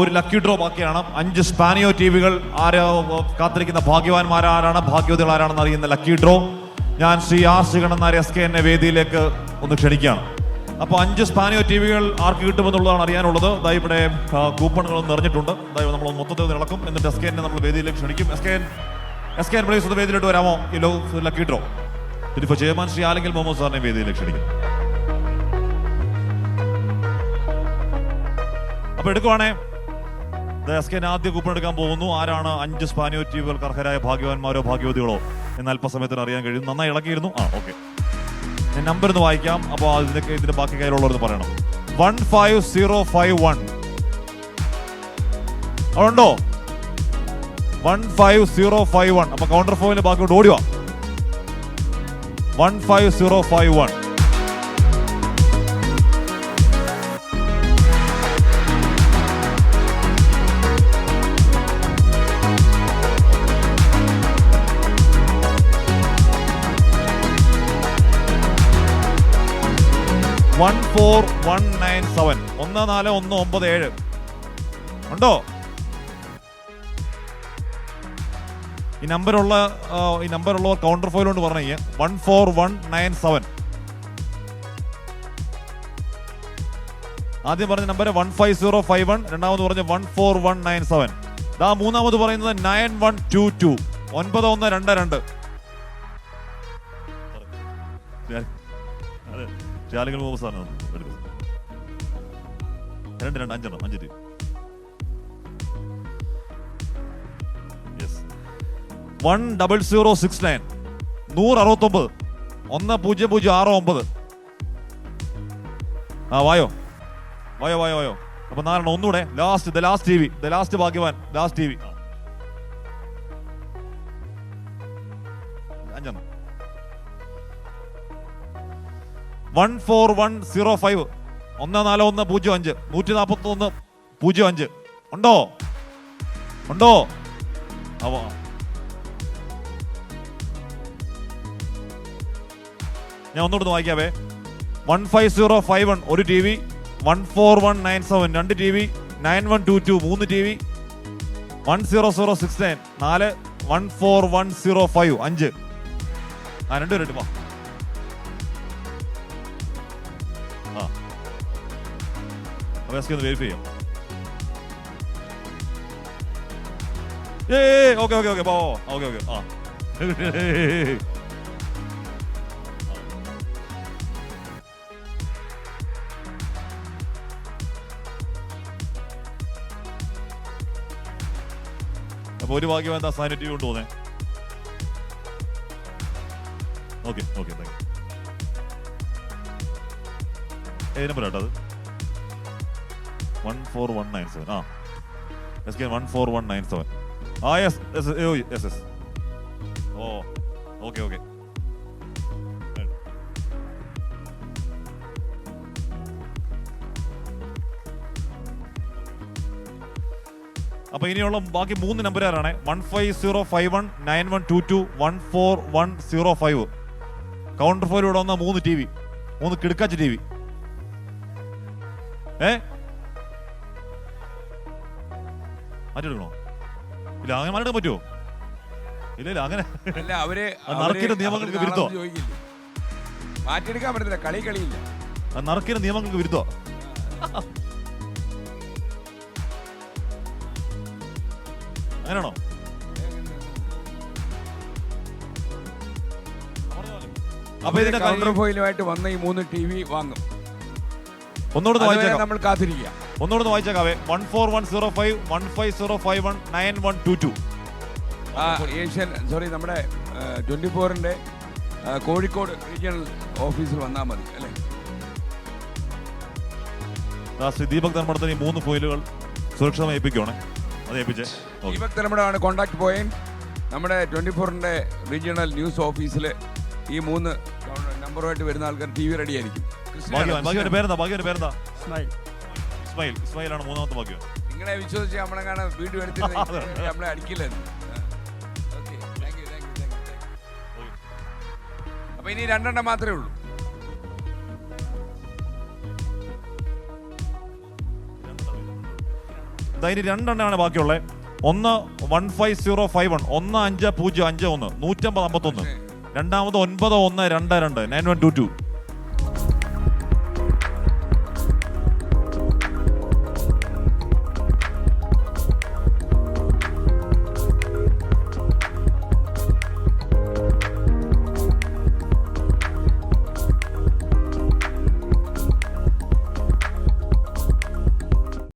ഒരു lucky draw ബാക്കിയാണ്. അഞ്ച് സ്പാനിയോ ടി വികൾ ആര് കാത്തിരിക്കുന്ന ഭാഗ്യവാന്മാരാരാണ് ഭാഗ്യവതികൾ ആരാണെന്ന് അറിയുന്ന ലക്കി ഡ്രോ ഞാൻ Shri R Sreekandan Nair S K എന്നെ വേദിയിലേക്ക് ഒന്ന് ക്ഷണിക്കുകയാണ്. അപ്പോൾ അഞ്ച് സ്പാനിയോ ടി വികൾ ആർക്ക് കിട്ടുമെന്നുള്ളതാണ് അറിയാനുള്ളത്. ദാ ഇവിടെ കൂപ്പണുകൾ നിറഞ്ഞിട്ടുണ്ട്. ദൈവം നമ്മൾ മൊത്തത്തിൽ ഇളക്കും. എന്നിട്ട് എസ് കെ എന്നെ നമ്മൾ വേദിയിലേക്ക് ക്ഷണിക്കും. S K S K N please ഒന്ന് വേദിയിലോട്ട് വരാമോ? ഈ ലോ ലക്കി ഡ്രോ ഇതിപ്പോൾ ചെയർമാൻ ശ്രീ ആലെങ്കിൽ മുഹമ്മദ് സാറിനെ വേദിയിലേക്ക് ക്ഷണിക്കും. അപ്പൊ എടുക്കുവാണേ. എസ് കെ ആദ്യ കൂപ്പൺ എടുക്കാൻ പോകുന്നു. ആരാണ് അഞ്ച് സ്പാനിയോ ടീമുകൾക്ക് അർഹരായ ഭാഗ്യവാന്മാരോ ഭാഗ്യവതികളോ എന്ന് അല്പസമയത്തിന് അറിയാൻ കഴിയും നന്നായി ഇളക്കിയിരുന്നു. ആ ഓക്കെ. ഞാൻ നമ്പർ ഒന്ന് വായിക്കാം. അപ്പോൾ അതിന്റെ ഇതിന്റെ ബാക്കി കയ്യിലുള്ളവരെന്ന് പറയണം. One five zero five one. അതുണ്ടോ? One five zero five one. അപ്പൊ കൗണ്ടർ ഫോമിൽ ബാക്കി ഓടിവാ one five zero five one. Four one nine seven. ഒന്ന് നാല് ഒന്ന് ഒമ്പത് ഏഴ്. ഉണ്ടോ? ഈ നമ്പറുള്ള ഈ നമ്പറുള്ളവർ കൗണ്ടർ ഫോയിൽ കൊണ്ട് പറഞ്ഞു one four one nine seven. ആദ്യം പറഞ്ഞ number one five zero five one രണ്ടാമത് പറഞ്ഞ one four one nine seven. ഇതാ മൂന്നാമത് പറയുന്നത് നയൻ വൺ ടു ടു. ഒൻപത് ഒന്ന് രണ്ട് രണ്ട്. അതെ ശാലികൾ മുഹമ്മദ് എടുക്കും രണ്ട് രണ്ട് അഞ്ചെണ്ണം അഞ്ച് one double zero six nine നൂറ് അറുപത്തൊമ്പത്. ഒന്ന് പൂജ്യം പൂജ്യം ആറ് ഒമ്പത്. ആ വായോ. വായോ വായോ വായോ. അപ്പൊ നാലെണ്ണം ഒന്നുകൂടെ. Last the last T V the last ഭാഗ്യവാൻ. ലാസ്റ്റ് ടി വി അഞ്ചെണ്ണം. One four one zero five ഒന്ന് നാല് ഒന്ന് പൂജ്യം അഞ്ച്. നൂറ്റി നാൽപ്പത്തി ഒന്ന് പൂജ്യം അഞ്ച്. ഉണ്ടോ? ഉണ്ടോ? അവ ഞാൻ ഒന്നുകൂടെ വായിക്കാവേ. One five zero five one ഒരു T V one four one nine seven രണ്ട് T V nine one two two മൂന്ന് T V one zero zero six nine നാല് one four one zero five അഞ്ച്. ആ രണ്ടുപേരും വാ. അപ്പൊ എസ് ഒന്ന് വെരിഫൈ ചെയ്യാം. ഏ okay okay okay okay okay ആ. അപ്പോൾ ഒരു ഭാഗ്യം എന്താ സാനിറ്റി കൊണ്ട് തോന്നേ? Okay okay thank you. ഏതിനെ നമ്പർ അത്. One four one nine seven ആ S K one four one nine seven ആ എസ് എസ് എസ് ഓ ഓക്കെ ഓക്കെ അപ്പൊ ഇനിയുള്ള ബാക്കി മൂന്ന് നമ്പറുകാരാണ് one five zero five one nine one two two one four one zero five counter ഫോയിലൂടെ വന്ന മൂന്ന് T V മൂന്ന് കിടക്കാച്ച T V ഏ? മാറ്റിയെടുക്കണോ? ഇല്ല അങ്ങനെ മാറ്റിയെടുക്കാൻ പറ്റുമോ ഇല്ല ഇല്ല അങ്ങനെ അല്ല അവർ അത് നറുക്കിന്റെ നിയമങ്ങൾക്ക് വിരുദ്ധോ? ചോദിക്കില്ലേ. മാറ്റിയെടുക്കാൻ പറ്റത്തില്ല കളി കളിയില്ല. നറുക്കിന്റെ നറുക്കിന് നിയമങ്ങൾക്ക് വിരുദ്ധോ? അങ്ങനെയാണോ? അപ്പൊ ഇതിന്റെ കൗണ്ടർ കൗണ്ടർ ഫോയിലുമായിട്ട് വന്ന ഈ മൂന്ന് ടി വി വാങ്ങും. ഒന്നുകൂടെ നമ്മൾ കാത്തിരിക്കുക. ഒന്നുകൂടെ ഒന്ന് വായിച്ചേക്കാവേ one four one zero five one five zero five one nine one two two Asian sorry നമ്മുടെ ട്വന്റി ഫോറിന്റെ കോഴിക്കോട് റീജിയണൽ ഓഫീസിൽ വന്നാൽ മതി അല്ലേ? ശ്രീ ദീപക് ധർമ്മടത്തിന് ഈ മൂന്ന് ഫോയിലുകൾ സുരക്ഷിതമായി ഏൽപ്പിക്കുവാണേ. അത് ഏൽപ്പിച്ചേ. ദീപക് തലമുടയാണ് കോൺടാക്ട് പോയിന്റ് നമ്മുടെ ട്വന്റി ഫോറിന്റെ റീജിയണൽ ന്യൂസ് ഓഫീസിൽ ഈ മൂന്ന് നമ്പറുമായിട്ട് വരുന്ന ആൾക്കാർ ടി വി റെഡി ആയിരിക്കും. ഭാഗ്യവാൻ പേരെന്താ? ഭാഗ്യവന്റെ പേരെന്താ? സ്മൈൽ. ഇസ്മായിൽ ഇസ്മായിലാണ് മൂന്നാമത്തെ ഭാഗ്യം. നിങ്ങളെ വിശ്വസിച്ച് നമ്മളെങ്ങാണ് വീണ്ടും എടുത്തിട്ട് നമ്മളെ അടിക്കില്ല അപ്പൊ ഇനി രണ്ടെണ്ണം മാത്രമേ ഉള്ളൂ. ഇനി രണ്ടെണ്ണമാണ് ബാക്കിയുള്ളത് ഒന്ന് one five zero five one ഒന്ന് അഞ്ച് പൂജ്യം അഞ്ച് ഒന്ന് നൂറ്റമ്പത് അമ്പത്തൊന്ന്. രണ്ടാമത് ഒൻപത് ഒന്ന് രണ്ട് രണ്ട് നയൻ വൺ ടു ടു